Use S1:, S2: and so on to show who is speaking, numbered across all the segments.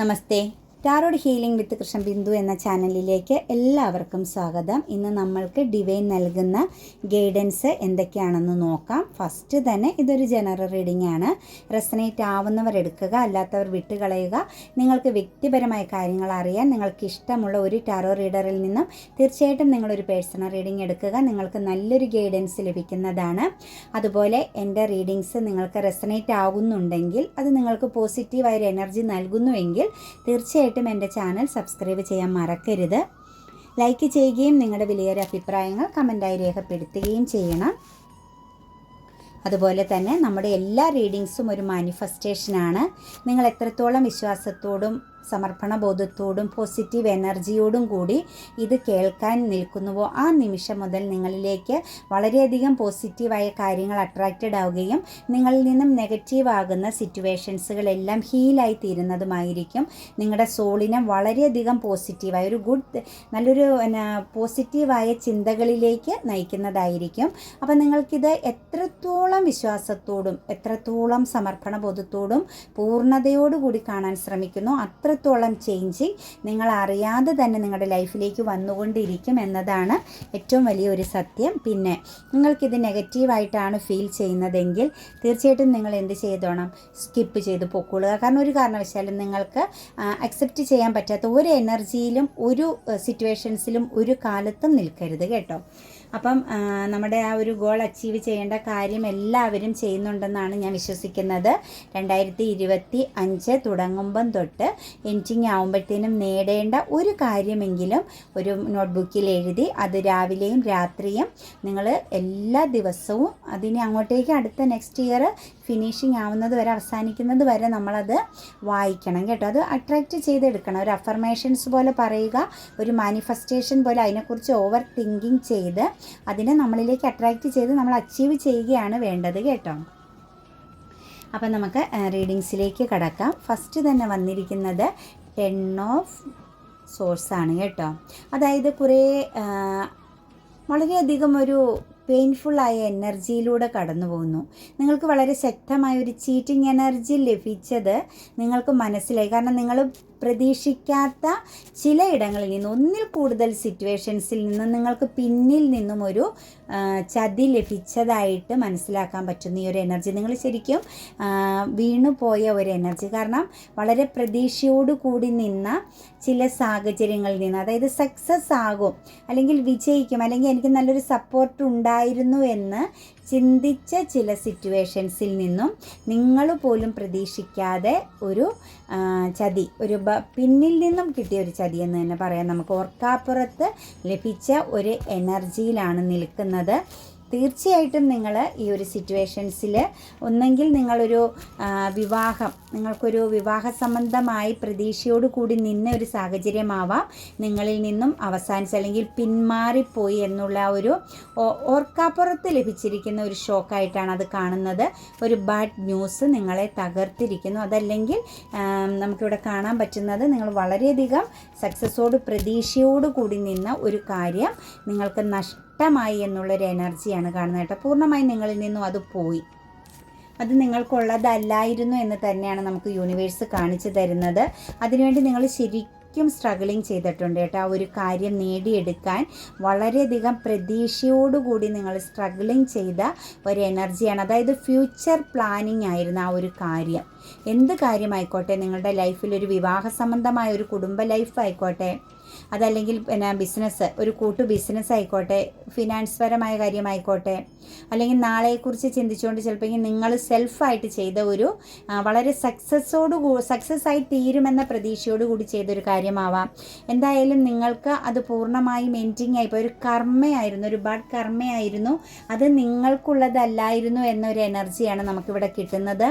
S1: Namaste. Tarot healing with Krishna Bindu എന്ന ചാനലിലേക്ക് എല്ലാവർക്കും സ്വാഗതം. ഇന്ന് നമ്മൾക്ക് ഡിവൈൻ നൽകുന്ന ഗൈഡൻസ് എന്തൊക്കെയാണെന്ന് നോക്കാം. ഫസ്റ്റ് തന്നെ ഇതൊരു ജനറൽ റീഡിംഗ് ആണ്. റെസനേറ്റ് ആവുന്നവർ എടുക്കുക അല്ലാത്തവർ വിട്ടുകളയുക. നിങ്ങൾക്ക് വ്യക്തിപരമായ കാര്യങ്ങൾ അറിയാൻ നിങ്ങൾക്ക് ഇഷ്ടമുള്ള ഒരു ടാറോ റീഡറിൽ നിന്നും തീർച്ചയായിട്ടും നിങ്ങളൊരു പേഴ്സണൽ റീഡിംഗ് എടുക്കുക. നിങ്ങൾക്ക് നല്ലൊരു ഗൈഡൻസ് ലഭിക്കുന്നതാണ്. അതുപോലെ എന്റെ റീഡിങ്സ് നിങ്ങൾക്ക് റെസനേറ്റ് ആകുന്നുണ്ടെങ്കിൽ അത് നിങ്ങൾക്ക് പോസിറ്റീവായൊരു എനർജി നൽകുന്നുവെങ്കിൽ തീർച്ചയായിട്ടും എന്റെ ചാനൽ സബ്സ്ക്രൈബ് ചെയ്യാൻ മറക്കരുത്. ലൈക്ക് ചെയ്യുകയും നിങ്ങളുടെ വിലയേറിയ അഭിപ്രായങ്ങൾ കമന്റായി രേഖപ്പെടുത്തുകയും ചെയ്യണം. അതുപോലെ തന്നെ നമ്മുടെ എല്ലാ റീഡിങ്സും ഒരു മാനിഫെസ്റ്റേഷനാണ് നിങ്ങൾ എത്രത്തോളം വിശ്വാസത്തോടും സമർപ്പണ ബോധത്തോടും പോസിറ്റീവ് എനർജിയോടും കൂടി ഇത് കേൾക്കാൻ നിൽക്കുന്നുവോ? ആ നിമിഷം മുതൽ നിങ്ങളിലേക്ക് വളരെയധികം പോസിറ്റീവായ കാര്യങ്ങൾ അട്രാക്റ്റഡ് ആവുകയും നിങ്ങളിൽ നിന്നും നെഗറ്റീവ് ആകുന്ന സിറ്റുവേഷൻസുകളെല്ലാം ഹീലായി തീരുന്നതുമായിരിക്കും. നിങ്ങളുടെ സോളിനെ വളരെയധികം പോസിറ്റീവായ ഒരു ഗുഡ് നല്ലൊരു പോസിറ്റീവായ ചിന്തകളിലേക്ക് നയിക്കുന്നതായിരിക്കും. അപ്പം നിങ്ങൾക്കിത് എത്രത്തോളം വിശ്വാസത്തോടും എത്രത്തോളം സമർപ്പണ ബോധത്തോടും പൂർണതയോടുകൂടി കാണാൻ ശ്രമിക്കുന്നു അത്രത്തോളം ചേഞ്ചിങ് നിങ്ങൾ അറിയാതെ തന്നെ നിങ്ങളുടെ ലൈഫിലേക്ക് വന്നുകൊണ്ടിരിക്കും എന്നതാണ് ഏറ്റവും വലിയൊരു സത്യം. പിന്നെ നിങ്ങൾക്കിത് നെഗറ്റീവായിട്ടാണ് ഫീൽ ചെയ്യുന്നതെങ്കിൽ തീർച്ചയായിട്ടും നിങ്ങൾ എന്ത് ചെയ്തോണം? സ്കിപ്പ് ചെയ്ത് പൊക്കൊള്ളുക കാരണം ഒരു കാരണവശാലും നിങ്ങൾക്ക് അക്സെപ്റ്റ് ചെയ്യാൻ പറ്റാത്ത ഒരു എനർജിയിലും ഒരു സിറ്റുവേഷൻസിലും ഒരു കാലത്തും നിൽക്കരുത് കേട്ടോ. അപ്പം നമ്മുടെ ആ ഒരു ഗോൾ അച്ചീവ് ചെയ്യേണ്ട കാര്യം എല്ലാവരും ചെയ്യുന്നുണ്ടെന്നാണ് ഞാൻ വിശ്വസിക്കുന്നത്. രണ്ടായിരത്തി ഇരുപത്തി അഞ്ച് തുടങ്ങുമ്പം തൊട്ട് എന്റിങ് ആകുമ്പോഴത്തേനും നേടേണ്ട ഒരു കാര്യമെങ്കിലും ഒരു നോട്ട്ബുക്കിൽ എഴുതി അത് രാവിലെയും രാത്രിയും നിങ്ങൾ എല്ലാ ദിവസവും അതിനെ അങ്ങോട്ടേക്ക് അടുത്ത നെക്സ്റ്റ് ഇയർ ഫിനിഷിങ് ആവുന്നത് വരെ അവസാനിക്കുന്നത് വരെ നമ്മളത് വായിക്കണം കേട്ടോ. അത് അട്രാക്റ്റ് ചെയ്തെടുക്കണം. ഒരു അഫർമേഷൻസ് പോലെ പറയുക ഒരു മാനിഫെസ്റ്റേഷൻ പോലെ അതിനെക്കുറിച്ച് ഓവർ തിങ്കിങ് ചെയ്ത് അതിനെ നമ്മളിലേക്ക് അട്രാക്റ്റ് ചെയ്ത് നമ്മൾ അച്ചീവ് ചെയ്യുകയാണ് വേണ്ടത് കേട്ടോ. അപ്പം നമുക്ക് റീഡിങ്സിലേക്ക് കടക്കാം. ഫസ്റ്റ് തന്നെ വന്നിരിക്കുന്നത് ടെൻ ഓഫ് സോഴ്സാണ് കേട്ടോ. അതായത് കുറേ വളരെയധികം ഒരു പെയിൻഫുള്ളായ എനർജിയിലൂടെ കടന്നു പോകുന്നു നിങ്ങൾക്ക് വളരെ ശക്തമായ ഒരു ചീറ്റിംഗ് എനർജി ലഭിച്ചത് നിങ്ങൾക്ക് മനസ്സിലായി. കാരണം നിങ്ങൾ പ്രതീക്ഷിക്കാത്ത ചിലയിടങ്ങളിൽ നിന്ന് ഒന്നിൽ കൂടുതൽ സിറ്റുവേഷൻസിൽ നിന്ന് നിങ്ങൾക്ക് പിന്നിൽ നിന്നും ഒരു ചതി ലഭിച്ചതായിട്ട് മനസ്സിലാക്കാൻ പറ്റുന്ന ഈ ഒരു എനർജി നിങ്ങൾ ശരിക്കും വീണുപോയ ഒരു എനർജി കാരണം വളരെ പ്രതീക്ഷയോട് കൂടി നിന്ന ചില സാഹചര്യങ്ങളിൽ നിന്ന് അതായത് സക്സസ് ആകും അല്ലെങ്കിൽ വിജയിക്കും അല്ലെങ്കിൽ എനിക്ക് നല്ലൊരു സപ്പോർട്ട് ഉണ്ടായിരുന്നു എന്ന് ചിന്തിച്ച ചില സിറ്റുവേഷൻസിൽ നിന്നും നിങ്ങൾ പോലും പ്രതീക്ഷിക്കാതെ ഒരു ചതി ഒരു പിന്നിൽ നിന്നും കിട്ടിയ ഒരു ചതി എന്ന് തന്നെ പറയാം. നമുക്ക് ഓർക്കാപ്പുറത്ത് ലഭിച്ച ഒരു എനർജിയിലാണ് നിൽക്കുന്നത്. തീർച്ചയായിട്ടും നിങ്ങൾ ഈ ഒരു സിറ്റുവേഷൻസിൽ ഒന്നെങ്കിൽ നിങ്ങളൊരു വിവാഹം നിങ്ങൾക്കൊരു വിവാഹ സംബന്ധമായി പ്രതീക്ഷയോട് കൂടി നിന്ന ഒരു സാഹചര്യമാവാം. നിങ്ങളിൽ നിന്നും അവസാനിച്ച് അല്ലെങ്കിൽ പിന്മാറിപ്പോയി എന്നുള്ള ഒരു ഓർക്കാപ്പുറത്ത് ലഭിച്ചിരിക്കുന്ന ഒരു ഷോക്കായിട്ടാണ് അത് കാണുന്നത്. ഒരു ബാഡ് ന്യൂസ് നിങ്ങളെ തകർത്തിരിക്കുന്നു. അതല്ലെങ്കിൽ നമുക്കിവിടെ കാണാൻ പറ്റുന്നത് നിങ്ങൾ വളരെയധികം സക്സസ്സോട് പ്രതീക്ഷയോട് കൂടി നിന്ന ഒരു കാര്യം. നിങ്ങൾക്ക് നഷ്ടമായി എന്നുള്ളൊരു എനർജിയാണ് കാണുന്നത് കേട്ടോ. പൂർണമായും നിങ്ങളിൽ നിന്നും അത് പോയി. അത് നിങ്ങൾക്കുള്ളതല്ലായിരുന്നു എന്ന് തന്നെയാണ് നമുക്ക് യൂണിവേഴ്സ് കാണിച്ചു തരുന്നത്. അതിനുവേണ്ടി നിങ്ങൾ ശരിക്കും സ്ട്രഗിളിങ് ചെയ്തിട്ടുണ്ട് കേട്ടോ. ആ ഒരു കാര്യം നേടിയെടുക്കാൻ വളരെയധികം പ്രതീക്ഷയോടുകൂടി നിങ്ങൾ സ്ട്രഗിളിങ് ചെയ്ത ഒരു എനർജിയാണ്. അതായത് ഫ്യൂച്ചർ പ്ലാനിങ് ആയിരുന്നു ആ ഒരു കാര്യം. എന്ത് കാര്യമായിക്കോട്ടെ നിങ്ങളുടെ ലൈഫിൽ ഒരു വിവാഹ സംബന്ധമായ ഒരു കുടുംബ ലൈഫ് ആയിക്കോട്ടെ അതല്ലെങ്കിൽ പിന്നെ ബിസിനസ് ഒരു കൂട്ടു ബിസിനസ് ആയിക്കോട്ടെ ഫിനാൻസ് പരമായ കാര്യമായിക്കോട്ടെ അല്ലെങ്കിൽ നാളെക്കുറിച്ച് ചിന്തിച്ചുകൊണ്ട് ചിലപ്പോൾ നിങ്ങൾ സെൽഫായിട്ട് ചെയ്ത ഒരു വളരെ സക്സസ്സോട് സക്സസ് ആയി തീരുമെന്ന പ്രതീക്ഷയോട് കൂടി ചെയ്തൊരു കാര്യമാവാം. എന്തായാലും നിങ്ങൾക്ക് അത് പൂർണമായും എൻഡിങ് ആയിപ്പോൾ ഒരു കർമ്മയായിരുന്നു ഒരു ബഡ് കർമ്മയായിരുന്നു. അത് നിങ്ങൾക്കുള്ളതല്ലായിരുന്നു എന്നൊരു എനർജിയാണ് നമുക്കിവിടെ കിട്ടുന്നത്.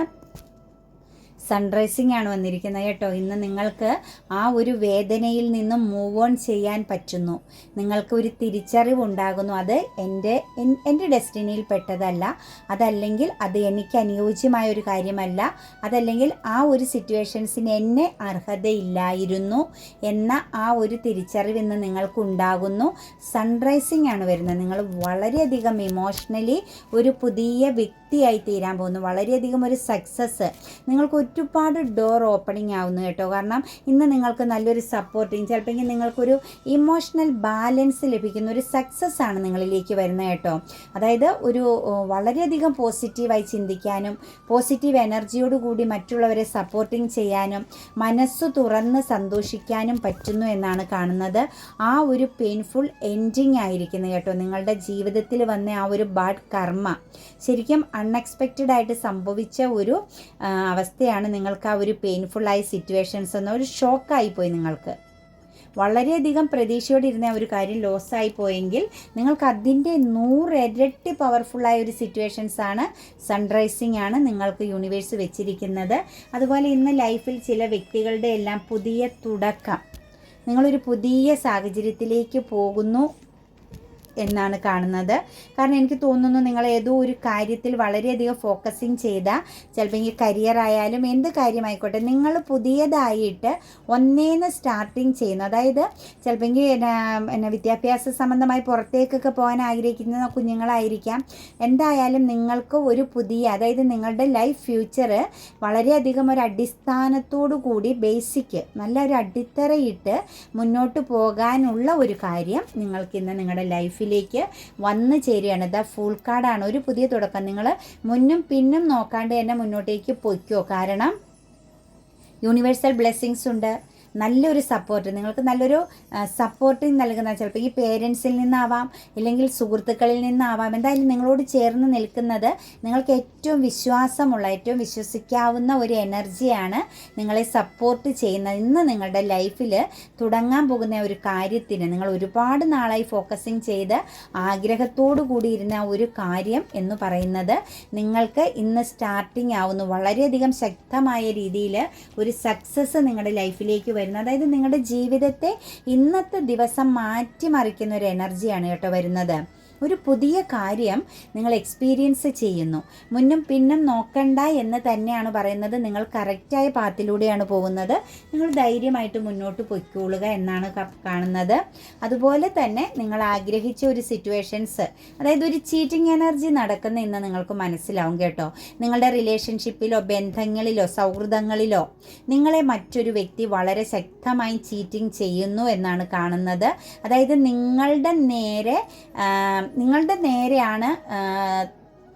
S1: സൺറൈസിങ് ആണ് വന്നിരിക്കുന്നത് കേട്ടോ. ഇന്ന് നിങ്ങൾക്ക് ആ ഒരു വേദനയിൽ നിന്നും മൂവ് ഓൺ ചെയ്യാൻ പറ്റുന്നു. നിങ്ങൾക്ക് ഒരു തിരിച്ചറിവ് ഉണ്ടാകുന്നു അത് എന്റെ എന്റെ ഡെസ്റ്റിനിയിൽ പെട്ടതല്ല. അതല്ലെങ്കിൽ അത് എനിക്ക് അനുയോജ്യമായ ഒരു കാര്യമല്ല. അതല്ലെങ്കിൽ ആ ഒരു സിറ്റുവേഷൻസിന് എന്നെ അർഹതയില്ലായിരുന്നു എന്ന ആ ഒരു തിരിച്ചറിവ് ഇന്ന് നിങ്ങൾക്കുണ്ടാകുന്നു. സൺറൈസിംഗ് ആണ് വരുന്നത്. നിങ്ങൾ വളരെയധികം ഇമോഷണലി ഒരു പുതിയ വ്യക്തിയായി തീരാൻ പോകുന്നു. വളരെയധികം ഒരു സക്സസ് നിങ്ങൾക്ക് ഒരുപാട് ഡോർ ഓപ്പണിംഗ് ആവുന്നു കേട്ടോ. കാരണം ഇന്ന് നിങ്ങൾക്ക് നല്ലൊരു സപ്പോർട്ടിങ് ചിലപ്പോൾ നിങ്ങൾക്കൊരു ഇമോഷണൽ ബാലൻസ് ലഭിക്കുന്ന ഒരു സക്സസ് ആണ് നിങ്ങളിലേക്ക് വരുന്നത് കേട്ടോ. അതായത് ഒരു വളരെയധികം പോസിറ്റീവായി ചിന്തിക്കാനും പോസിറ്റീവ് എനർജിയോടുകൂടി മറ്റുള്ളവരെ സപ്പോർട്ടിങ് ചെയ്യാനും മനസ്സ് തുറന്ന് സന്തോഷിക്കാനും പറ്റുന്നു എന്നാണ് കാണുന്നത്. ആ ഒരു പെയിൻഫുൾ എൻഡിങ് ആയിരിക്കുന്നു കേട്ടോ നിങ്ങളുടെ ജീവിതത്തിൽ വന്ന ആ ഒരു ബാഡ് കർമ്മ ശരിക്കും അൺഎക്സ്പെക്റ്റഡ് ആയിട്ട് സംഭവിച്ച ഒരു അവസ്ഥയാണ് നിങ്ങൾക്ക് ആ ഒരു പെയിൻഫുള്ളായ സിറ്റുവേഷൻസ് എന്ന ഒരു ഷോക്കായി പോയി നിങ്ങൾക്ക്. വളരെയധികം പ്രതീക്ഷയോടെ ഇരുന്ന ഒരു കാര്യം ലോസായി പോയെങ്കിൽ നിങ്ങൾക്ക് അതിന്റെ നൂറിരട്ടി പവർഫുള്ളായ ഒരു സിറ്റുവേഷൻസ് ആണ് സൺറൈസിങ് ആണ് നിങ്ങൾക്ക് യൂണിവേഴ്സ് വെച്ചിരിക്കുന്നത്. അതുപോലെ ഇന്ന് ലൈഫിൽ ചില വ്യക്തികളുടെ എല്ലാം പുതിയ തുടക്കം. നിങ്ങളൊരു പുതിയ സാഹചര്യത്തിലേക്ക് പോകുന്നു. എന്നാണ് കാണുന്നത്. കാരണം എനിക്ക് തോന്നുന്നു നിങ്ങൾ ഏതോ ഒരു കാര്യത്തിൽ വളരെയധികം ഫോക്കസിങ് ചെയ്ത ചിലപ്പോൾ ഈ കരിയർ ആയാലും എന്ത് കാര്യമായിക്കോട്ടെ നിങ്ങൾ പുതിയതായിട്ട് ഒന്നേന്ന് സ്റ്റാർട്ടിങ് ചെയ്യുന്നു. അതായത് ചിലപ്പോൾ എന്നെ വിദ്യാഭ്യാസ സംബന്ധമായി പുറത്തേക്കൊക്കെ പോകാൻ ആഗ്രഹിക്കുന്ന കുഞ്ഞുങ്ങളായിരിക്കാം. എന്തായാലും നിങ്ങൾക്ക് ഒരു പുതിയ അതായത് നിങ്ങളുടെ ലൈഫ് ഫ്യൂച്ചർ വളരെയധികം ഒരു അടിസ്ഥാനത്തോടു കൂടി ബേസിക് നല്ലൊരു അടിത്തറയിട്ട് മുന്നോട്ട് പോകാനുള്ള ഒരു കാര്യം നിങ്ങൾക്കിന്ന് നിങ്ങളുടെ ലൈഫിൽ ലൈഫിലേക്ക് വന്നു ചേരുകയാണ്. ദ ഫുൾ കാർഡാണ് ഒരു പുതിയ തുടക്കം. നിങ്ങൾ മുന്നും പിന്നും നോക്കാണ്ട് തന്നെ മുന്നോട്ടേക്ക് പൊയ്ക്കോ. കാരണം യൂണിവേഴ്സൽ ബ്ലെസ്സിങ്സ് ഉണ്ട്. നല്ലൊരു സപ്പോർട്ട് നിങ്ങൾക്ക് നല്ലൊരു സപ്പോർട്ടിങ് നൽകുന്ന ചിലപ്പോൾ ഈ പേരൻസിൽ നിന്നാവാം ഇല്ലെങ്കിൽ സുഹൃത്തുക്കളിൽ നിന്നാവാം എന്തായാലും നിങ്ങളോട് ചേർന്ന് നിൽക്കുന്നത് നിങ്ങൾക്ക് ഏറ്റവും വിശ്വാസമുള്ള ഏറ്റവും വിശ്വസിക്കാവുന്ന ഒരു എനർജിയാണ് നിങ്ങളെ സപ്പോർട്ട് ചെയ്യുന്നത്. ഇന്ന് നിങ്ങളുടെ ലൈഫിൽ തുടങ്ങാൻ പോകുന്ന ഒരു കാര്യത്തിന് നിങ്ങൾ ഒരുപാട് നാളായി ഫോക്കസിങ് ചെയ്ത് ആഗ്രഹത്തോടു കൂടിയിരുന്ന ഒരു കാര്യം എന്ന് പറയുന്നത് നിങ്ങൾക്ക് ഇന്ന് സ്റ്റാർട്ടിങ് ആവുന്നു. വളരെയധികം ശക്തമായ രീതിയിൽ ഒരു സക്സസ് നിങ്ങളുടെ ലൈഫിലേക്ക് വരുന്നത്. അതായത് നിങ്ങളുടെ ജീവിതത്തെ ഇന്നത്തെ ദിവസം മാറ്റിമറിക്കുന്ന ഒരു എനർജിയാണ് കേട്ടോ വരുന്നത്. ഒരു പുതിയ കാര്യം നിങ്ങൾ എക്സ്പീരിയൻസ് ചെയ്യുന്നു. മുന്നും പിന്നും നോക്കണ്ട എന്ന് തന്നെയാണ് പറയുന്നത്. നിങ്ങൾ കറക്റ്റായ പാത്തിലൂടെയാണ് പോകുന്നത്. നിങ്ങൾ ധൈര്യമായിട്ട് മുന്നോട്ട് പൊയ്ക്കൊള്ളുക എന്നാണ് കാണുന്നത്. അതുപോലെ തന്നെ നിങ്ങൾ ആഗ്രഹിച്ച ഒരു സിറ്റുവേഷൻസ് അതായത് ഒരു ചീറ്റിംഗ് എനർജി നടക്കുന്ന ഇന്ന് നിങ്ങൾക്ക് മനസ്സിലാവും കേട്ടോ. നിങ്ങളുടെ റിലേഷൻഷിപ്പിലോ ബന്ധങ്ങളിലോ സൗഹൃദങ്ങളിലോ നിങ്ങളെ മറ്റൊരു വ്യക്തി വളരെ ശക്തമായി ചീറ്റിംഗ് ചെയ്യുന്നു എന്നാണ് കാണുന്നത്. അതായത് നിങ്ങളുടെ നേരെ നിങ്ങളുടെ നേരെയാണ്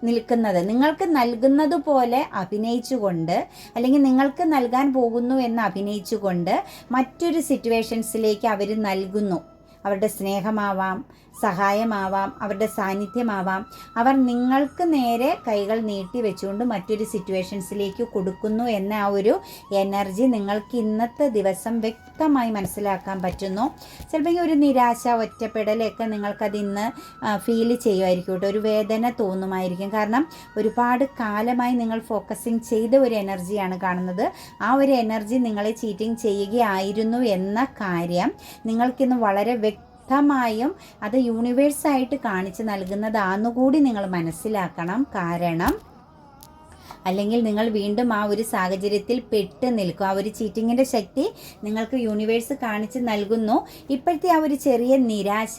S1: നിൽക്കുന്നത്. നിങ്ങൾക്ക് നൽകുന്നത് പോലെ അഭിനയിച്ചുകൊണ്ട് അല്ലെങ്കിൽ നിങ്ങൾക്ക് നൽകാൻ പോകുന്നു എന്ന് അഭിനയിച്ചുകൊണ്ട് മറ്റൊരു സിറ്റുവേഷൻസിലേക്ക് അവർ നൽകുന്നു. അവരുടെ സ്നേഹമാവാം സഹായമാവാം അവരുടെ സാന്നിധ്യമാവാം. അവർ നിങ്ങൾക്ക് നേരെ കൈകൾ നീട്ടി വെച്ചുകൊണ്ട് മറ്റൊരു സിറ്റുവേഷൻസിലേക്ക് കൊടുക്കുന്നു എന്ന ആ ഒരു എനർജി നിങ്ങൾക്ക് ഇന്നത്തെ ദിവസം വ്യക്തമായി മനസ്സിലാക്കാൻ പറ്റുന്നു. ചിലപ്പോൾ ഒരു നിരാശ ഒറ്റപ്പെടലൊക്കെ നിങ്ങൾക്കത് ഇന്ന് ഫീൽ ചെയ്യുമായിരിക്കും കേട്ടോ. ഒരു വേദന തോന്നുമായിരിക്കും. കാരണം ഒരുപാട് കാലമായി നിങ്ങൾ ഫോക്കസിങ് ചെയ്ത ഒരു എനർജിയാണ് കാണുന്നത്. ആ ഒരു എനർജി നിങ്ങളെ ചീറ്റിംഗ് ചെയ്യുകയായിരുന്നു എന്ന കാര്യം നിങ്ങൾക്കിന്ന് വളരെ വ്യക്തി വ്യക്തമായും അത് യൂണിവേഴ്സായിട്ട് കാണിച്ചു നൽകുന്നതാണെന്നുകൂടി നിങ്ങൾ മനസ്സിലാക്കണം. കാരണം അല്ലെങ്കിൽ നിങ്ങൾ വീണ്ടും ആ ഒരു സാഹചര്യത്തിൽ പെട്ട് നിൽക്കും. ആ ഒരു ചീറ്റിങ്ങിന്റെ ശക്തി നിങ്ങൾക്ക് യൂണിവേഴ്സ് കാണിച്ച് നൽകുന്നു. ഇപ്പോഴത്തെ ആ ഒരു ചെറിയ നിരാശ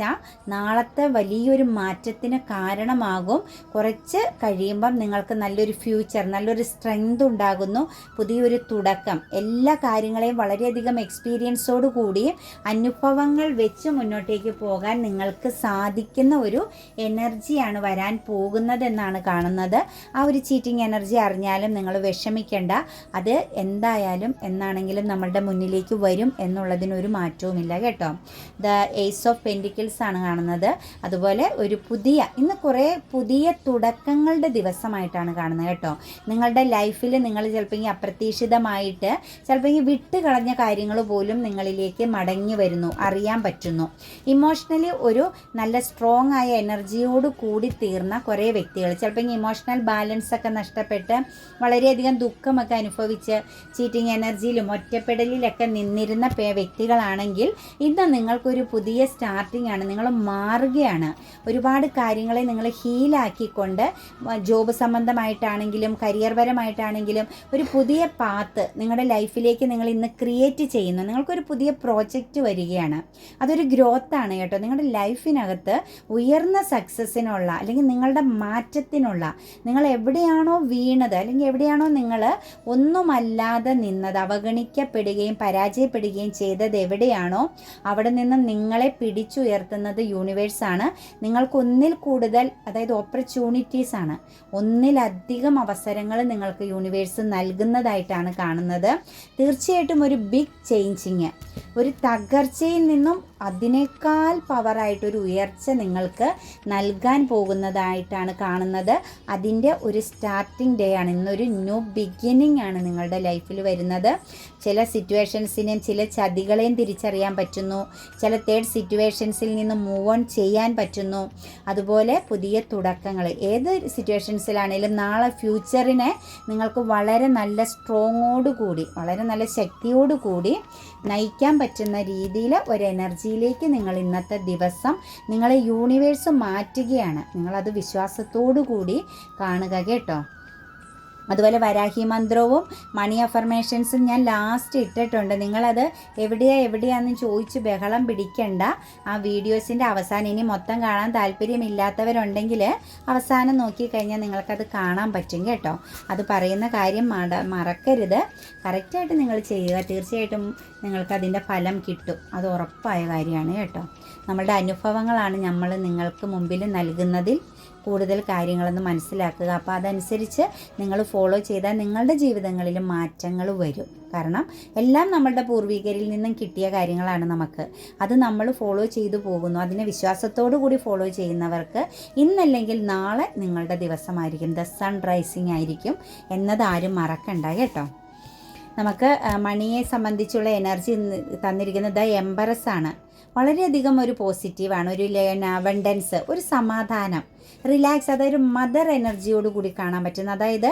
S1: നാളത്തെ വലിയൊരു മാറ്റത്തിന് കാരണമാകും. കുറച്ച് കഴിയുമ്പം നിങ്ങൾക്ക് നല്ലൊരു ഫ്യൂച്ചർ നല്ലൊരു സ്ട്രെങ്ത് ഉണ്ടാകുന്നു. പുതിയൊരു തുടക്കം. എല്ലാ കാര്യങ്ങളെയും വളരെയധികം എക്സ്പീരിയൻസോട് കൂടി അനുഭവങ്ങൾ വെച്ച് മുന്നോട്ടേക്ക് പോകാൻ നിങ്ങൾക്ക് സാധിക്കുന്ന ഒരു എനർജിയാണ് വരാൻ പോകുന്നതെന്നാണ് കാണുന്നത്. ആ ഒരു ചീറ്റിംഗ് എനർജി അറിഞ്ഞാലും നിങ്ങൾ വിഷമിക്കേണ്ട. അത് എന്തായാലും എന്നാണെങ്കിലും നമ്മളുടെ മുന്നിലേക്ക് വരും എന്നുള്ളതിനൊരു മാറ്റവുമില്ല കേട്ടോ. ദ ഏസ് ഓഫ് പെൻഡിക്കിൾസ് ആണ് കാണുന്നത്. അതുപോലെ ഒരു പുതിയ ഇന്ന് കുറേ പുതിയ തുടക്കങ്ങളുടെ ദിവസമായിട്ടാണ് കാണുന്നത് കേട്ടോ. നിങ്ങളുടെ ലൈഫിൽ നിങ്ങൾ ചിലപ്പോൾ ഈ അപ്രതീക്ഷിതമായിട്ട് ചിലപ്പോൾ ഈ വിട്ട് കളഞ്ഞ കാര്യങ്ങൾ പോലും നിങ്ങളിലേക്ക് മടങ്ങി വരുന്നു അറിയാൻ പറ്റുന്നു. ഇമോഷണലി ഒരു നല്ല സ്ട്രോങ് ആയ എനർജിയോട് കൂടി തീർന്ന കുറേ വ്യക്തികൾ ചിലപ്പോൾ ഇമോഷണൽ ബാലൻസ് ഒക്കെ നഷ്ടപ്പെട്ട് വളരെയധികം ദുഃഖമൊക്കെ അനുഭവിച്ച് ചീറ്റിംഗ് എനർജിയിലും ഒറ്റപ്പെടലിലൊക്കെ നിന്നിരുന്ന വ്യക്തികളാണെങ്കിൽ ഇന്ന് നിങ്ങൾക്കൊരു പുതിയ സ്റ്റാർട്ടിംഗ് ആണ്. നിങ്ങൾ മാറുകയാണ്. ഒരുപാട് കാര്യങ്ങളെ നിങ്ങൾ ഹീലാക്കിക്കൊണ്ട് ജോബ് സംബന്ധമായിട്ടാണെങ്കിലും കരിയർ പരമായിട്ടാണെങ്കിലും ഒരു പുതിയ പാത്ത് നിങ്ങളുടെ ലൈഫിലേക്ക് നിങ്ങൾ ഇന്ന് ക്രിയേറ്റ് ചെയ്യുന്നു. നിങ്ങൾക്കൊരു പുതിയ പ്രോജക്റ്റ് വരികയാണ്. അതൊരു ആണ് കേട്ടോ. നിങ്ങളുടെ ലൈഫിനകത്ത് ഉയർന്ന സക്സസ്സിനുള്ള അല്ലെങ്കിൽ നിങ്ങളുടെ മാറ്റത്തിനുള്ള നിങ്ങൾ എവിടെയാണോ വീണത് അല്ലെങ്കിൽ എവിടെയാണോ നിങ്ങൾ ഒന്നുമല്ലാതെ നിന്നത് അവഗണിക്കപ്പെടുകയും പരാജയപ്പെടുകയും ചെയ്തത് എവിടെയാണോ അവിടെ നിന്ന് നിങ്ങളെ പിടിച്ചുയർത്തുന്നത് യൂണിവേഴ്സാണ് നിങ്ങൾക്ക് ഒന്നിൽ കൂടുതൽ അതായത് ഓപ്പർച്യൂണിറ്റീസ് ആണ്. ഒന്നിലധികം അവസരങ്ങൾ നിങ്ങൾക്ക് യൂണിവേഴ്സ് നൽകുന്നതായിട്ടാണ് കാണുന്നത്. തീർച്ചയായിട്ടും ഒരു ബിഗ് ചേഞ്ചിങ് ഒരു തകർച്ചയിൽ നിന്നും അതിനേക്കാൾ പവറായിട്ടൊരു ഉയർച്ച നിങ്ങൾക്ക് നൽകാൻ പോകുന്നതായിട്ടാണ് കാണുന്നത്. അതിന്റെ ഒരു സ്റ്റാർട്ടിംഗ് ഡേ ആണ്. ഇന്നൊരു ന്യൂ ബിഗിനിങ് ആണ് നിങ്ങളുടെ ലൈഫിൽ വരുന്നത്. ചില സിറ്റുവേഷൻസിനെയും ചില ചതികളെയും തിരിച്ചറിയാൻ പറ്റുന്നു. ചില തേർഡ് സിറ്റുവേഷൻസിൽ നിന്ന് മൂവ് ഓൺ ചെയ്യാൻ പറ്റുന്നു. അതുപോലെ പുതിയ തുടക്കങ്ങൾ. ഏത് സിറ്റുവേഷൻസിലാണെങ്കിലും നാളെ ഫ്യൂച്ചറിനെ നിങ്ങൾക്ക് വളരെ നല്ല സ്ട്രോങ്ങോട് കൂടി വളരെ നല്ല ശക്തിയോട് കൂടി നയിക്കാൻ പറ്റുന്ന രീതിയിൽ ഒരു എനർജിയിലേക്ക് നിങ്ങൾ ഇന്നത്തെ ദിവസം നിങ്ങളെ യൂണിവേഴ്സ് മാറ്റുകയാണ്. നിങ്ങളത് വിശ്വാസത്തോടു കൂടി കാണുക കേട്ടോ. അതുപോലെ വരാഹി മന്ത്രവും മണി അഫർമേഷൻസും ഞാൻ ലാസ്റ്റ് ഇട്ടിട്ടുണ്ട്. നിങ്ങളത് എവിടെയാ എവിടെയാന്ന് ചോദിച്ച് ബഹളം പിടിക്കണ്ട. ആ വീഡിയോസിന്റെ അവസാനം ഇനി മൊത്തം കാണാൻ താല്പര്യമില്ലാത്തവരുണ്ടെങ്കിൽ അവസാനം നോക്കിക്കഴിഞ്ഞാൽ നിങ്ങൾക്കത് കാണാൻ പറ്റും കേട്ടോ. അത് പറയുന്ന കാര്യം മറക്കരുത്. കറക്റ്റായിട്ട് നിങ്ങൾ ചെയ്യുക. തീർച്ചയായിട്ടും നിങ്ങൾക്കതിന്റെ ഫലം കിട്ടും. അത് ഉറപ്പായ കാര്യമാണ് കേട്ടോ. നമ്മളുടെ അനുഭവങ്ങളാണ് നമ്മൾ നിങ്ങൾക്ക് മുമ്പിൽ നൽകുന്നതിൽ. കൂടുതൽ കാര്യങ്ങളൊന്ന് മനസ്സിലാക്കുക. അപ്പോൾ അതനുസരിച്ച് നിങ്ങൾ ഫോളോ ചെയ്താൽ നിങ്ങളുടെ ജീവിതങ്ങളിൽ മാറ്റങ്ങൾ വരും. കാരണം എല്ലാം നമ്മളുടെ പൂർവികരിൽ നിന്നും കിട്ടിയ കാര്യങ്ങളാണ് നമുക്ക്. അത് നമ്മൾ ഫോളോ ചെയ്തു പോകുന്നു. അതിനെ വിശ്വാസത്തോടു കൂടി ഫോളോ ചെയ്യുന്നവർക്ക് ഇന്നല്ലെങ്കിൽ നാളെ നിങ്ങളുടെ ദിവസമായിരിക്കും. ദ സൺ റൈസിങ് ആയിരിക്കും എന്നത് ആരും മറക്കണ്ട കേട്ടോ. നമുക്ക് മണിയെ സംബന്ധിച്ചുള്ള എനർജി തന്നിരിക്കുന്നത് ദ എംബറസ് ആണ്. വളരെയധികം ഒരു പോസിറ്റീവാണ് ഒരു അബണ്ടൻസ് ഒരു സമാധാനം. റിലാക്സ് അതായത് മദർ എനർജിയോട് കൂടി കാണാൻ പറ്റുന്ന അതായത്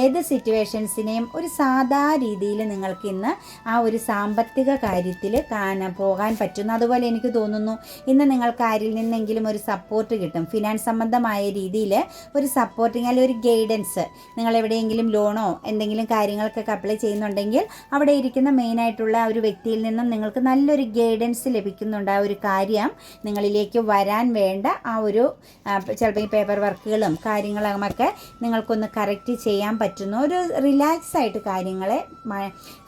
S1: ഏത് സിറ്റുവേഷൻസിനെയും ഒരു സാധാ രീതിയിൽ നിങ്ങൾക്ക് ഇന്ന് ആ ഒരു സാമ്പത്തിക കാര്യത്തിൽ കാണാൻ പോകാൻ പറ്റുന്നു. അതുപോലെ എനിക്ക് തോന്നുന്നു ഇന്ന് നിങ്ങൾക്ക് ആരിൽ നിന്നെങ്കിലും ഒരു സപ്പോർട്ട് കിട്ടും. ഫിനാൻസ് സംബന്ധമായ രീതിയിൽ ഒരു സപ്പോർട്ടിങ് അല്ലെങ്കിൽ ഒരു ഗൈഡൻസ് നിങ്ങൾ എവിടെയെങ്കിലും ലോണോ എന്തെങ്കിലും കാര്യങ്ങൾക്കൊക്കെ അപ്ലൈ ചെയ്യുന്നുണ്ടെങ്കിൽ അവിടെ ഇരിക്കുന്ന മെയിനായിട്ടുള്ള ഒരു വ്യക്തിയിൽ നിന്നും നിങ്ങൾക്ക് നല്ലൊരു ഗൈഡൻസ് ലഭിക്കുന്നുണ്ട്. ആ ഒരു കാര്യം നിങ്ങളിലേക്ക് വരാൻ വേണ്ട ആ ഒരു ചിലപ്പോൾ ഈ പേപ്പർ വർക്കുകളും കാര്യങ്ങളുമൊക്കെ നിങ്ങൾക്കൊന്ന് കറക്റ്റ് ചെയ്യാൻ പറ്റുന്ന ഒരു റിലാക്സ് ആയിട്ട് കാര്യങ്ങളെ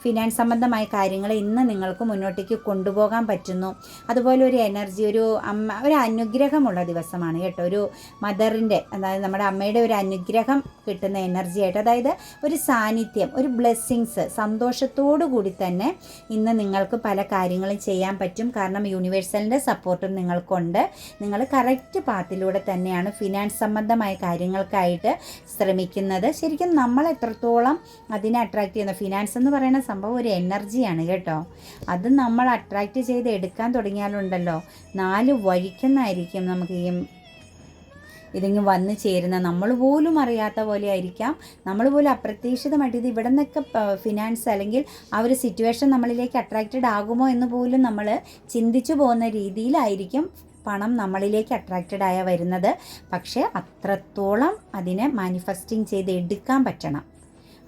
S1: ഫിനാൻസ് സംബന്ധമായ കാര്യങ്ങൾ ഇന്ന് നിങ്ങൾക്ക് മുന്നോട്ടേക്ക് കൊണ്ടുപോകാൻ പറ്റുന്നു. അതുപോലെ ഒരു എനർജി ഒരു അമ്മ ഒരു അനുഗ്രഹമുള്ള ദിവസമാണ് കേട്ടോ. ഒരു മദറിന്റെ അതായത് നമ്മുടെ അമ്മയുടെ ഒരു അനുഗ്രഹം കിട്ടുന്ന എനർജി ആയിട്ട്. അതായത് ഒരു സാന്നിധ്യം ഒരു ബ്ലെസ്സിങ്സ് സന്തോഷത്തോടു കൂടി തന്നെ ഇന്ന് നിങ്ങൾക്ക് പല കാര്യങ്ങളും ചെയ്യാൻ പറ്റും. കാരണം യൂണിവേഴ്സലിന്റെ സപ്പോർട്ടും നിങ്ങൾക്കുണ്ട്. നിങ്ങൾ കറക്റ്റ് പാത്തിലൂടെ തന്നെയാണ് ഫിനാൻസ് സംബന്ധമായ കാര്യങ്ങൾക്കായിട്ട് ശ്രമിക്കുന്നത്. ശരിക്കും നമ്മൾ എത്രത്തോളം അതിനെ അട്രാക്റ്റ് ചെയ്യുന്ന? ഫിനാൻസ് എന്ന് പറയുന്ന സംഭവം ഒരു എനർജിയാണ് കേട്ടോ. അത് നമ്മൾ അട്രാക്റ്റ് ചെയ്ത് എടുക്കാൻ തുടങ്ങിയാലുണ്ടല്ലോ. നാല് വഴിക്കുന്നായിരിക്കും നമുക്ക് ഈ ഇതിങ്ങ് വന്നു ചേരുന്ന. നമ്മൾ പോലും അറിയാത്ത പോലെ ആയിരിക്കാം. നമ്മൾ പോലും അപ്രതീക്ഷിതമായിട്ട് ഇത് ഇവിടെ നിന്നൊക്കെ ഫിനാൻസ് അല്ലെങ്കിൽ ആ ഒരു സിറ്റുവേഷൻ നമ്മളിലേക്ക് അട്രാക്റ്റഡ് ആകുമോ എന്ന് പോലും നമ്മൾ ചിന്തിച്ചു പോകുന്ന രീതിയിലായിരിക്കും പണം നമ്മളിലേക്ക് അട്രാക്റ്റഡ് ആയ വരുന്നത്. പക്ഷേ അത്രത്തോളം അതിനെ മാനിഫെസ്റ്റിംഗ് ചെയ്ത് എടുക്കാൻ പറ്റണം.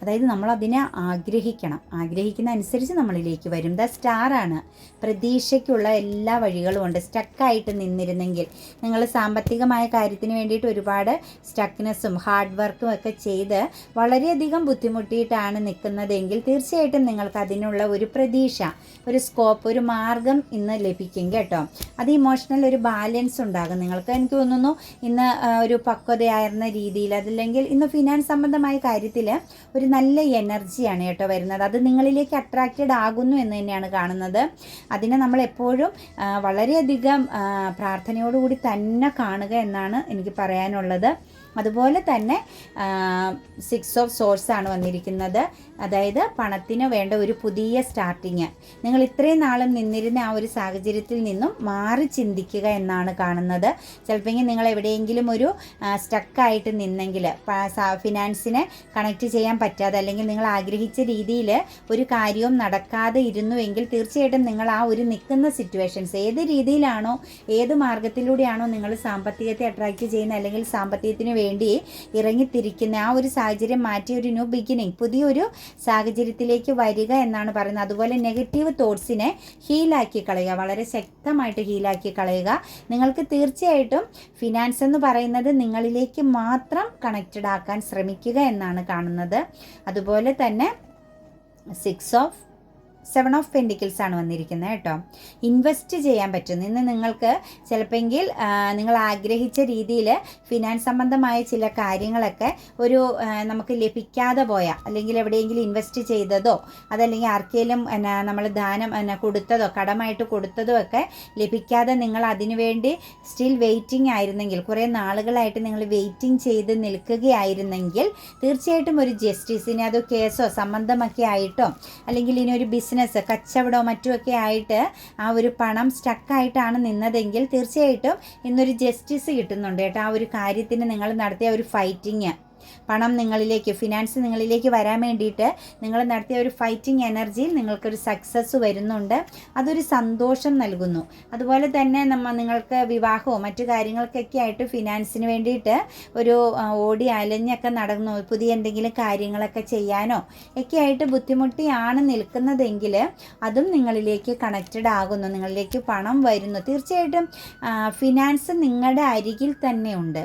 S1: അതായത് നമ്മൾ അതിനെ ആഗ്രഹിക്കണം. ആഗ്രഹിക്കുന്ന അനുസരിച്ച് നമ്മളിലേക്ക് വരും. ദ സ്റ്റാർ ആണ് പ്രതീക്ഷയ്ക്കുള്ള എല്ലാ വഴികളും ഉണ്ട്. സ്റ്റക്കായിട്ട് നിന്നിരുന്നെങ്കിൽ നിങ്ങൾ സാമ്പത്തികമായ കാര്യത്തിന് വേണ്ടിയിട്ട് ഒരുപാട് സ്റ്റക്നെസ്സും ഹാർഡ് വർക്കും ഒക്കെ ചെയ്ത് വളരെയധികം ബുദ്ധിമുട്ടിയിട്ടാണ് നിൽക്കുന്നതെങ്കിൽ തീർച്ചയായിട്ടും നിങ്ങൾക്ക് അതിനുള്ള ഒരു പ്രതീക്ഷ ഒരു സ്കോപ്പ് ഒരു മാർഗം ഇന്ന് ലഭിക്കും കേട്ടോ. അത് ഇമോഷണൽ ഒരു ബാലൻസ് ഉണ്ടാകും. നിങ്ങൾക്ക് എനിക്ക് തോന്നുന്നു ഇന്ന് ഒരു പക്വതയായിരുന്ന രീതിയിൽ അതല്ലെങ്കിൽ ഇന്ന് ഫിനാൻസ് സംബന്ധമായ കാര്യത്തിൽ ഒരു നല്ല എനർജിയാണ് കേട്ടോ വരുന്നത്. അത് നിങ്ങളിലേക്ക് അട്രാക്റ്റഡ് ആകുന്നു എന്ന് തന്നെയാണ് കാണുന്നത്. അതിനെ നമ്മൾ എപ്പോഴും വളരെയധികം പ്രാർത്ഥനയോടുകൂടി തന്നെ കാണുക എന്നാണ് എനിക്ക് പറയാനുള്ളത്. അതുപോലെ തന്നെ സിക്സ് ഓഫ് സോഴ്സ് ആണ് വന്നിരിക്കുന്നത്. അതായത് പണത്തിന് വേണ്ട ഒരു പുതിയ സ്റ്റാർട്ടിങ് നിങ്ങൾ ഇത്രയും നാളും നിന്നിരുന്ന ആ ഒരു സാഹചര്യത്തിൽ നിന്നും മാറി ചിന്തിക്കുക എന്നാണ് കാണുന്നത്. ചിലപ്പോൾ നിങ്ങൾ എവിടെയെങ്കിലും ഒരു സ്റ്റക്കായിട്ട് നിന്നെങ്കിൽ ഫിനാൻസിനെ കണക്ട് ചെയ്യാൻ പറ്റാതെ അല്ലെങ്കിൽ നിങ്ങൾ ആഗ്രഹിച്ച രീതിയിൽ ഒരു കാര്യവും നടക്കാതെ ഇരുന്നുവെങ്കിൽ തീർച്ചയായിട്ടും നിങ്ങൾ ആ ഒരു നിൽക്കുന്ന സിറ്റുവേഷൻസ് ഏത് രീതിയിലാണോ ഏത് മാർഗത്തിലൂടെയാണോ നിങ്ങൾ സാമ്പത്തികത്തെ അട്രാക്റ്റ് ചെയ്യുന്നത് അല്ലെങ്കിൽ സാമ്പത്തികത്തിന് വേണ്ടി ഇറങ്ങിത്തിരിക്കുന്ന ആ ഒരു സാഹചര്യം മാറ്റി ഒരു ന്യൂ ബിഗിനിങ് പുതിയൊരു സാഹചര്യത്തിലേക്ക് വരിക എന്നാണ് പറയുന്നത്. അതുപോലെ നെഗറ്റീവ് തോട്ട്സിനെ ഹീലാക്കി കളയുക വളരെ ശക്തമായിട്ട് ഹീലാക്കി കളയുക. നിങ്ങൾക്ക് തീർച്ചയായിട്ടും ഫിനാൻസ് എന്ന് പറയുന്നത് നിങ്ങളിലേക്ക് മാത്രം കണക്റ്റഡ് ആക്കാൻ ശ്രമിക്കുക എന്നാണ് കാണുന്നത്. അതുപോലെ തന്നെ six of seven of pentacles ആണ് വന്നിരിക്കുന്നത് കേട്ടോ. ഇൻവെസ്റ്റ് ചെയ്യാൻ പറ്റും. ഇന്ന് നിങ്ങൾക്ക് ചിലപ്പെങ്കിൽ നിങ്ങൾ ആഗ്രഹിച്ച രീതിയിൽ ഫിനാൻസ് സംബന്ധമായ ചില കാര്യങ്ങളൊക്കെ ഒരു നമുക്ക് ലഭിക്കാതെ പോയ അല്ലെങ്കിൽ എവിടെയെങ്കിലും ഇൻവെസ്റ്റ് ചെയ്തതോ അതല്ലെങ്കിൽ ആർക്കെങ്കിലും നമ്മൾ ദാനം കൊടുത്തതോ കടമായിട്ട് കൊടുത്തതോ ഒക്കെ ലഭിക്കാതെ നിങ്ങൾ അതിനുവേണ്ടി സ്റ്റിൽ വെയിറ്റിംഗ് ആയിരുന്നെങ്കിൽ കുറേ നാളുകളായിട്ട് നിങ്ങൾ വെയിറ്റിംഗ് ചെയ്ത് നിൽക്കുകയായിരുന്നെങ്കിൽ തീർച്ചയായിട്ടും ഒരു ജസ്റ്റിസിനെ അതോ കേസോ സംബന്ധമൊക്കെ ആയിട്ടോ അല്ലെങ്കിൽ ഇനി ഒരു ബിസിനസ് ബിസിനസ് കച്ചവടമോ മറ്റുമൊക്കെ ആയിട്ട് ആ ഒരു പണം സ്റ്റക്കായിട്ടാണ് നിന്നതെങ്കിൽ തീർച്ചയായിട്ടും ഇന്നൊരു ജസ്റ്റിസ് കിട്ടുന്നുണ്ട്. കേട്ടോ ആ ഒരു കാര്യത്തിന് നിങ്ങൾ നടത്തിയ ഒരു ഫൈറ്റിങ് പണം നിങ്ങളിലേക്ക് ഫിനാൻസ് നിങ്ങളിലേക്ക് വരാൻ വേണ്ടിയിട്ട് നിങ്ങൾ നടത്തിയ ഒരു ഫൈറ്റിംഗ് എനർജിയിൽ നിങ്ങൾക്കൊരു സക്സസ് വരുന്നുണ്ട്. അതൊരു സന്തോഷം നൽകുന്നു. അതുപോലെ തന്നെ നമ്മൾ നിങ്ങൾക്ക് വിവാഹമോ മറ്റു കാര്യങ്ങൾക്കൊക്കെ ആയിട്ട് ഫിനാൻസിന് വേണ്ടിയിട്ട് ഒരു ഓടി അലഞ്ഞൊക്കെ നടന്നു പുതിയ എന്തെങ്കിലും കാര്യങ്ങളൊക്കെ ചെയ്യാനോ ഒക്കെ ആയിട്ട് ബുദ്ധിമുട്ടിയാണ് നിൽക്കുന്നതെങ്കിൽ അതും നിങ്ങളിലേക്ക് കണക്റ്റഡ് ആകുന്നു. നിങ്ങളിലേക്ക് പണം വരുന്നു. തീർച്ചയായിട്ടും ഫിനാൻസ് നിങ്ങളുടെ അരികിൽ തന്നെ ഉണ്ട്.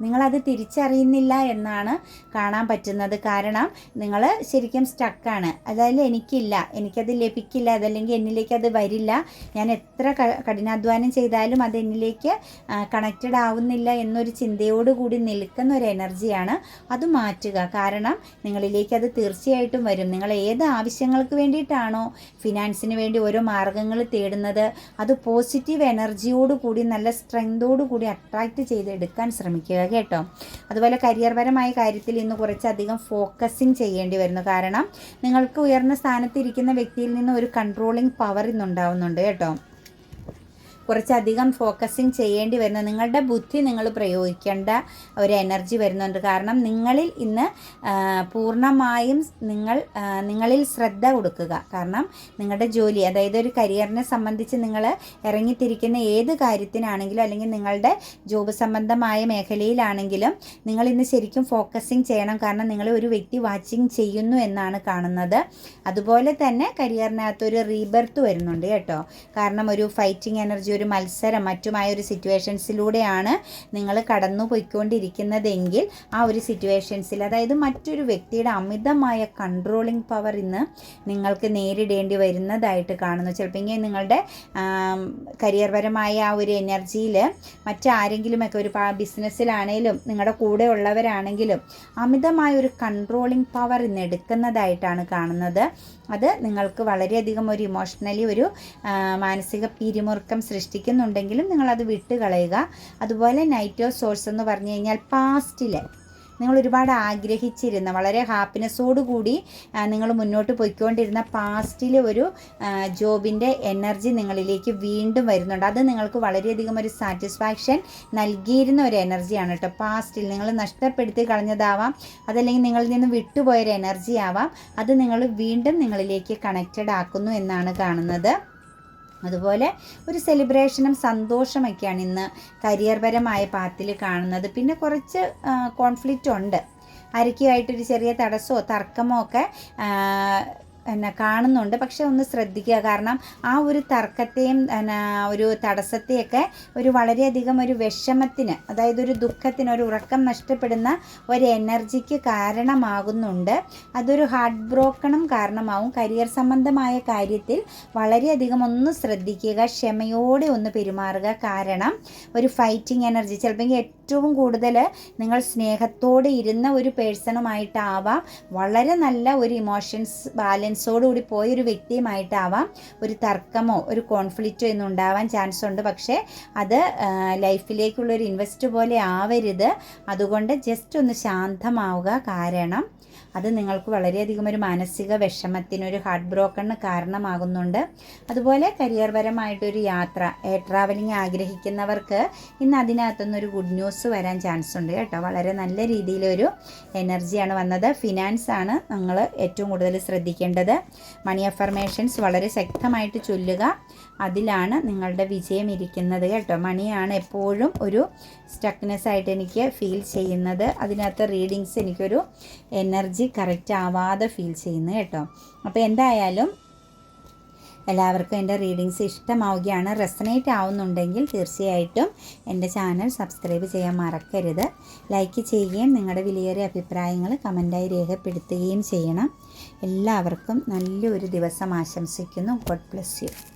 S1: നിങ്ങളത് തിരിച്ചറിയുന്നില്ല എന്നാണ് കാണാൻ പറ്റുന്നത്. കാരണം നിങ്ങൾ ശരിക്കും സ്റ്റക്കാണ് അതായത് എനിക്കില്ല. എനിക്കത് ലഭിക്കില്ല. അതല്ലെങ്കിൽ എന്നിലേക്ക് അത് വരില്ല. ഞാൻ എത്ര കഠിനാധ്വാനം ചെയ്താലും അത് എന്നിലേക്ക് കണക്റ്റഡ് ആവുന്നില്ല എന്നൊരു ചിന്തയോടുകൂടി നിൽക്കുന്ന ഒരു എനർജിയാണ് അത് മാറ്റുക. കാരണം നിങ്ങളിലേക്ക് അത് തീർച്ചയായിട്ടും വരും. നിങ്ങൾ ഏത് ആവശ്യങ്ങൾക്ക് വേണ്ടിയിട്ടാണോ ഫിനാൻസിന് വേണ്ടി ഓരോ മാർഗങ്ങൾ തേടുന്നത് അത് പോസിറ്റീവ് എനർജിയോടുകൂടി നല്ല സ്ട്രെങ്തോടുകൂടി അട്രാക്റ്റ് ചെയ്തെടുക്കാൻ ശ്രമിക്കുക കേട്ടോ. അതുപോലെ കരിയർപരമായ കാര്യത്തിൽ ഇന്ന് കുറച്ചധികം ഫോക്കസിങ് ചെയ്യേണ്ടി വരുന്നു. കാരണം നിങ്ങൾക്ക് ഉയർന്ന സ്ഥാനത്തിരിക്കുന്ന വ്യക്തിയിൽ നിന്ന് ഒരു കൺട്രോളിങ് പവർ ഇന്നുണ്ടാവുന്നുണ്ട് കേട്ടോ. കുറച്ചധികം ഫോക്കസിങ് ചെയ്യേണ്ടി വരുന്ന നിങ്ങളുടെ ബുദ്ധി നിങ്ങൾ പ്രയോഗിക്കേണ്ട ഒരു എനർജി വരുന്നുണ്ട്. കാരണം നിങ്ങളിൽ ഇന്ന് പൂർണമായും നിങ്ങൾ നിങ്ങളിൽ ശ്രദ്ധ കൊടുക്കുക. കാരണം നിങ്ങളുടെ ജോലി അതായത് ഒരു കരിയറിനെ സംബന്ധിച്ച് നിങ്ങൾ ഇറങ്ങിത്തിരിക്കുന്ന ഏത് കാര്യത്തിനാണെങ്കിലും അല്ലെങ്കിൽ നിങ്ങളുടെ ജോബ് സംബന്ധമായ മേഖലയിലാണെങ്കിലും നിങ്ങൾ ഇന്ന് ശരിക്കും ഫോക്കസിങ് ചെയ്യണം. കാരണം നിങ്ങൾ ഒരു വ്യക്തി വാച്ചിങ് ചെയ്യുന്നു എന്നാണ് കാണുന്നത്. അതുപോലെ തന്നെ കരിയറിനകത്തൊരു റീബർത്ത് വരുന്നുണ്ട് കേട്ടോ. കാരണം ഒരു ഫൈറ്റിംഗ് എനർജി ഒരു മത്സരം മറ്റുമായ ഒരു സിറ്റുവേഷൻസിലൂടെയാണ് നിങ്ങൾ കടന്നു പോയിക്കൊണ്ടിരിക്കുന്നതെങ്കിൽ ആ ഒരു സിറ്റുവേഷൻസിൽ അതായത് മറ്റൊരു വ്യക്തിയുടെ അമിതമായ കൺട്രോളിങ് പവർ ഇന്ന് നിങ്ങൾക്ക് നേരിടേണ്ടി വരുന്നതായിട്ട് കാണുന്നു. ചിലപ്പോൾ നിങ്ങളുടെ കരിയർപരമായ ആ ഒരു എനർജിയിൽ മറ്റാരെങ്കിലുമൊക്കെ ഒരു ബിസിനസ്സിലാണെങ്കിലും നിങ്ങളുടെ കൂടെ ഉള്ളവരാണെങ്കിലും അമിതമായ ഒരു കൺട്രോളിങ് പവർ ഇന്ന് എടുക്കുന്നതായിട്ടാണ് കാണുന്നത്. അത് നിങ്ങൾക്ക് വളരെയധികം ഒരു ഇമോഷണലി ഒരു മാനസിക പിരിമുറുക്കം സൃഷ്ടിക്കുന്നുണ്ടെങ്കിലും നിങ്ങളത് വിട്ട് കളയുക അതുപോലെ നൈറ്റ് ഓഫ് സോഴ്സ് എന്ന് പറഞ്ഞു കഴിഞ്ഞാൽ പാസ്റ്റിലെ നിങ്ങൾ ഒരുപാട് ആഗ്രഹിച്ചിരുന്ന വളരെ ഹാപ്പിനെസ്സോടു കൂടി നിങ്ങൾ മുന്നോട്ട് പോയിക്കൊണ്ടിരുന്ന പാസ്റ്റിലെ ഒരു ജോബിന്റെ എനർജി നിങ്ങളിലേക്ക് വീണ്ടും വരുന്നുണ്ട്. അത് നിങ്ങൾക്ക് വളരെയധികം ഒരു സാറ്റിസ്ഫാക്ഷൻ നൽകിയിരുന്ന ഒരു എനർജിയാണ് കേട്ടോ പാസ്റ്റിൽ. നിങ്ങൾ നഷ്ടപ്പെടുത്തി കളഞ്ഞതാവാം അതല്ലെങ്കിൽ നിങ്ങളിൽ നിന്ന് വിട്ടുപോയൊരു എനർജി ആവാം അത് നിങ്ങൾ വീണ്ടും നിങ്ങളിലേക്ക് കണക്റ്റഡ് ആക്കുന്നു എന്നാണ് കാണുന്നത്. അതുപോലെ ഒരു സെലിബ്രേഷനും സന്തോഷമൊക്കെയാണ് ഇന്ന് കരിയർപരമായ പാത്തിൽ കാണുന്നത്. പിന്നെ കുറച്ച് കോൺഫ്ലിക്റ്റ് ഉണ്ട്. അരക്കുമായിട്ടൊരു ചെറിയ തടസ്സമോ തർക്കമോ ഒക്കെ എന്നെ കാണുന്നുണ്ട്. പക്ഷെ ഒന്ന് ശ്രദ്ധിക്കുക. കാരണം ആ ഒരു തർക്കത്തെയും ഒരു തടസ്സത്തെയൊക്കെ ഒരു വളരെയധികം ഒരു വിഷമത്തിന് അതായത് ഒരു ദുഃഖത്തിന് ഒരു ഉറക്കം നഷ്ടപ്പെടുന്ന ഒരു എനർജിക്ക് കാരണമാകുന്നുണ്ട്. അതൊരു ഹാർട്ട് ബ്രോക്കണും കാരണമാവും. കരിയർ സംബന്ധമായ കാര്യത്തിൽ വളരെയധികം ഒന്ന് ശ്രദ്ധിക്കുക ക്ഷമയോടെ ഒന്ന് പെരുമാറുക. കാരണം ഒരു ഫൈറ്റിംഗ് എനർജി ചിലപ്പോൾ ഏറ്റവും കൂടുതൽ നിങ്ങൾ സ്നേഹത്തോടെ ഇരുന്ന ഒരു പേഴ്സണുമായിട്ടാവാം. വളരെ നല്ല ഒരു ഇമോഷൻസ് ബാലൻസോടുകൂടി പോയ പോയൊരു വ്യക്തിയുമായിട്ടാവാം ഒരു തർക്കമോ ഒരു കോൺഫ്ലിക്റ്റോ ഒന്നും ഉണ്ടാവാൻ ചാൻസ് ഉണ്ട്. പക്ഷേ അത് ലൈഫിലേക്കുള്ള ഒരു ഇൻവെസ്റ്റ് പോലെ ആവരുത്. അതുകൊണ്ട് ജസ്റ്റ് ഒന്ന് ശാന്തമാവുക. കാരണം അത് നിങ്ങൾക്ക് വളരെയധികം ഒരു മാനസിക വിഷമത്തിനൊരു ഹാർട്ട് ബ്രോക്കണിന് കാരണമാകുന്നുണ്ട്. അതുപോലെ കരിയർ പരമായിട്ടൊരു യാത്ര എയർ ട്രാവലിംഗ് ആഗ്രഹിക്കുന്നവർക്ക് ഇന്ന് അതിനകത്തുനിന്നൊരു ഗുഡ് ന്യൂസ് വരാൻ ചാൻസ് ഉണ്ട് കേട്ടോ. വളരെ നല്ല രീതിയിലൊരു എനർജിയാണ് വന്നത്. ഫിനാൻസ് ആണ് നിങ്ങൾ ഏറ്റവും കൂടുതൽ ശ്രദ്ധിക്കേണ്ടത്. മണി അഫർമേഷൻസ് വളരെ ശക്തമായിട്ട് ചൊല്ലുക. അതിലാണ് നിങ്ങളുടെ വിജയം ഇരിക്കുന്നത് കേട്ടോ. മണിയാണ് എപ്പോഴും ഒരു സ്റ്റക്നെസ് ആയിട്ട് എനിക്ക് ഫീൽ ചെയ്യുന്നത്. അതിനകത്ത് റീഡിങ്സ് എനിക്കൊരു എനർജി കറക്റ്റ് ആവാതെ ഫീൽ ചെയ്യുന്നു കേട്ടോ. അപ്പോൾ എന്തായാലും എല്ലാവർക്കും എന്റെ റീഡിങ്സ് ഇഷ്ടമാവുകയാണ്. റെസനേറ്റ് ആവുന്നുണ്ടെങ്കിൽ തീർച്ചയായിട്ടും എന്റെ ചാനൽ സബ്സ്ക്രൈബ് ചെയ്യാൻ മറക്കരുത്. ലൈക്ക് ചെയ്യുകയും നിങ്ങളുടെ വിലയേറിയ അഭിപ്രായങ്ങൾ കമന്റായി രേഖപ്പെടുത്തുകയും ചെയ്യണം. എല്ലാവർക്കും നല്ലൊരു ദിവസം ആശംസിക്കുന്നു. God bless you